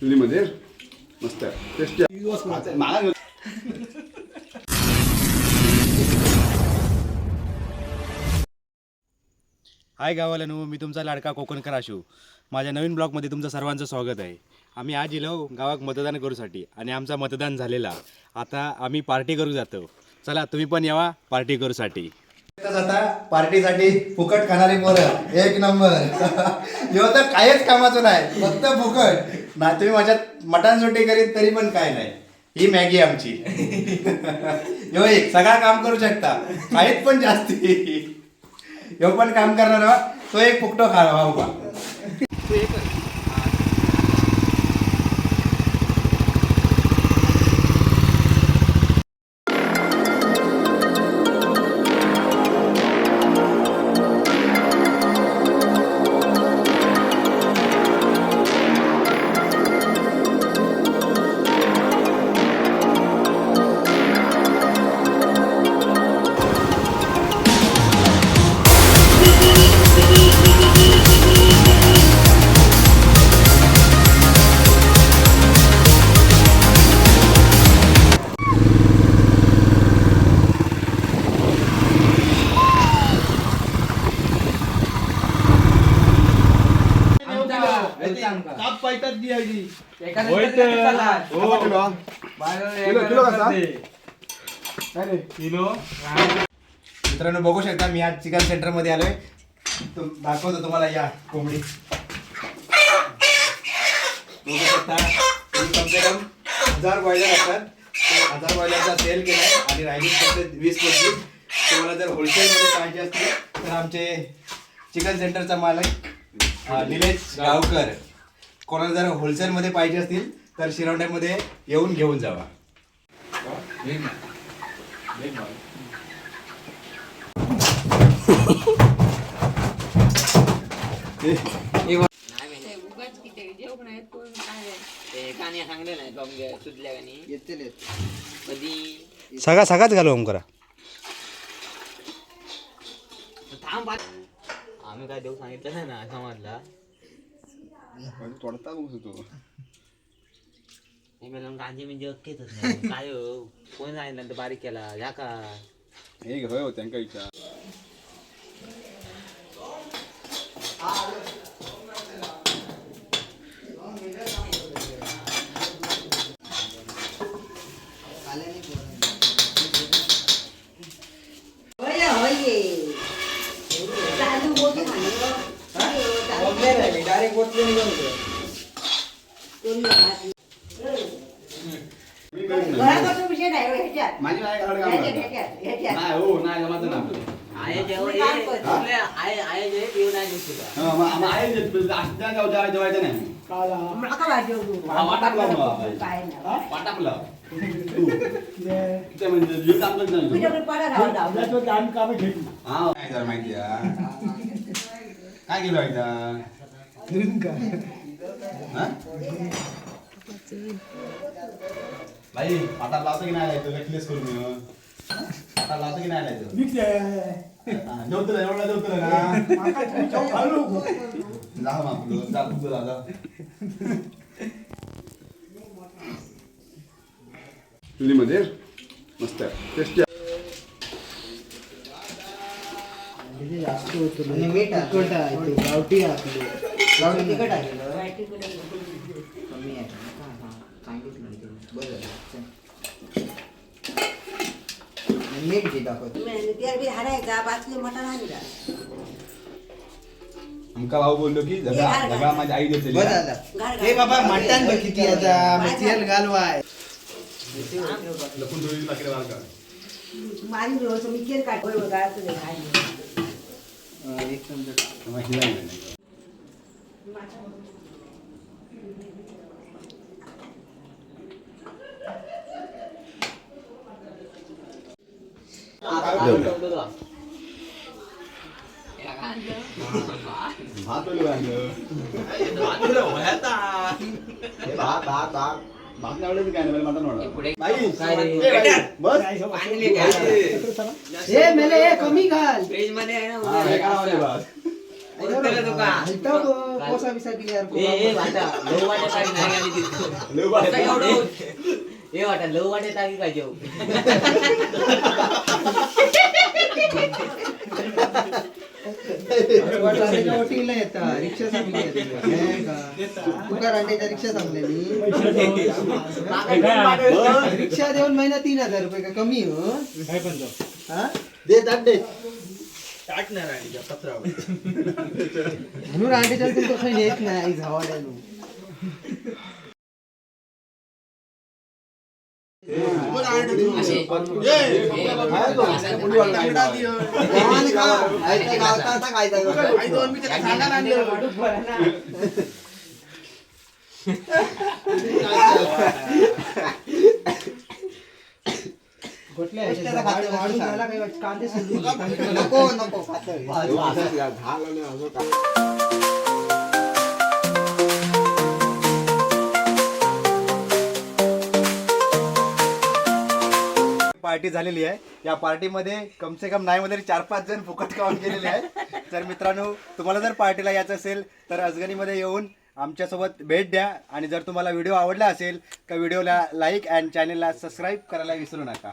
चुलीमध्ये. मस्त. टेस्टी मला हाय गावाला मी तुमचा लाडका कोकणकर आशू माझ्या नवीन ब्लॉगमध्ये तुमचं सर्वांचं स्वागत आहे. आम्ही आज इलो गावात मतदान करूसाठी आणि आमचा मतदान झालेला. आता आम्ही पार्टी करू जातो. चला तुम्ही पण यावा पार्टी करूसाठी. आता पार्टीसाठी फुकट खाणारी पोरं. एक नंबर. तर कायच कामाचं नाही फक्त फुकट. ना तुम्ही माझ्या मटण सुट्टी करीत तरी पण काय नाही. ही मॅगी आमची. ह्यो एक सगळा काम करू शकता. काहीच पण जास्ती. ह्यो पण काम करणार हा. तो एक मित्रांनो बघू शकता मी आज चिकन सेंटरमध्ये आलोय. तुम- दाखवतो तुम्हाला या कोंबडी. बघू शकता ही कमसे कम हजार बॉयलर असतात. ते हजार बॉयलरचा सेल केलाय आणि राहिली फक्त वीस पंचवीस तुम्हाला जर होलसेलमध्ये पाहिजे असतील तर आमचे चिकन सेंटरचा मालक अं, निलेश गावकर. कोणाला जर होलसेलमध्ये पाहिजे असतील तर शिरवड्यामध्ये येऊन घेऊन जावा. सगळा सगळाच घालू ओम करा आम्ही काय देऊ सांगितलं नाही ना समाजला तोडता बघू तू. हे मला गांधी म्हणजे अक्केतच नाही काय हो? कोण सांगितलं तर बारीक केला? ह्या का? हे होय हो त्यांका विचार होय, होय. चालू मोठी खाणे हो. होय, हो, चालू. कोणी घरात- घरापासून विषय नाही हो, ह्याच्यात. माझी आई गाड काम ह्याच्यात, करता. ह्याच्यात, ह्याच्यात. नाही हो नाही जमाचं ना आपलं आये जे तुम्ही काय करता? आये आये जे पिऊ नाही दिसू का हा, मग- मग आई जे- असल्या गावच्या आई जेवायचं नाही नका भाजी उडवू. हा, वाटापला मग. काय नाही. वाटापलं तू. ते म्हणजे जीव चांगलंच नाही तुझ्याकडे पडा राहू द्या. हा काय जर माहिती आहे काय केलं एकदा हा? बाई आता लावतो की नाही लायचं वेटलेस करून मी आता लावतो की नाही लायचं हा, जेवतो ना एवढा जेवतो ना? जा आपलं जा तुझं दादा चुलीमध्ये मस्त टेस्टी आणि मीठ गावठी आपली. गावठी तिखट आहे. कमी आहे सांगितलं बरं मीठ दे दाखवतो. तेल बी हाडायचा पाच किलो मटण आणला आमका भाऊ बोललो की जगा जगा माझी आई देते बरं झालं. हे बाबा मटण बघ किती आता. मग तेल घालवाय. लपून ठेवलेली पाकिटं बाहेर काढ. माझी व्यवस्था मी केल काढ बरोबर काय तुझे काय एक चमचा तेव्हा हिला नाही. बस मेले कमी घाल फ्रीजमध्ये हा, वाटा लव वाटे तागी. काय जेव? वटीला येता. रिक्षा सांगली रिक्षा सांगलेली रिक्षा देऊन महिना तीन हजार रुपये का कमी हो? हा? म्हणून रांडेच्या तुमचं काही येत नाही झावाड्यानं कुठल्या ह्याच्यात खातं वाढून झाला काही वाटतं? कांदे सोडून नको नको खातं. पार्टी झालेली आहे. या पार्टीमध्ये कमसे कम नाही मध्ये चार पाच जण फुकट काम केलेले आहेत. तर मित्रांनो तुम्हाला जर पार्टीला यायचं असेल तर अजगणीमध्ये येऊन आमच्यासोबत भेट द्या. आणि जर तुम्हाला व्हिडिओ आवडला असेल तर व्हिडिओला लाईक अँड चॅनलला सबस्क्राईब करायला विसरू नका.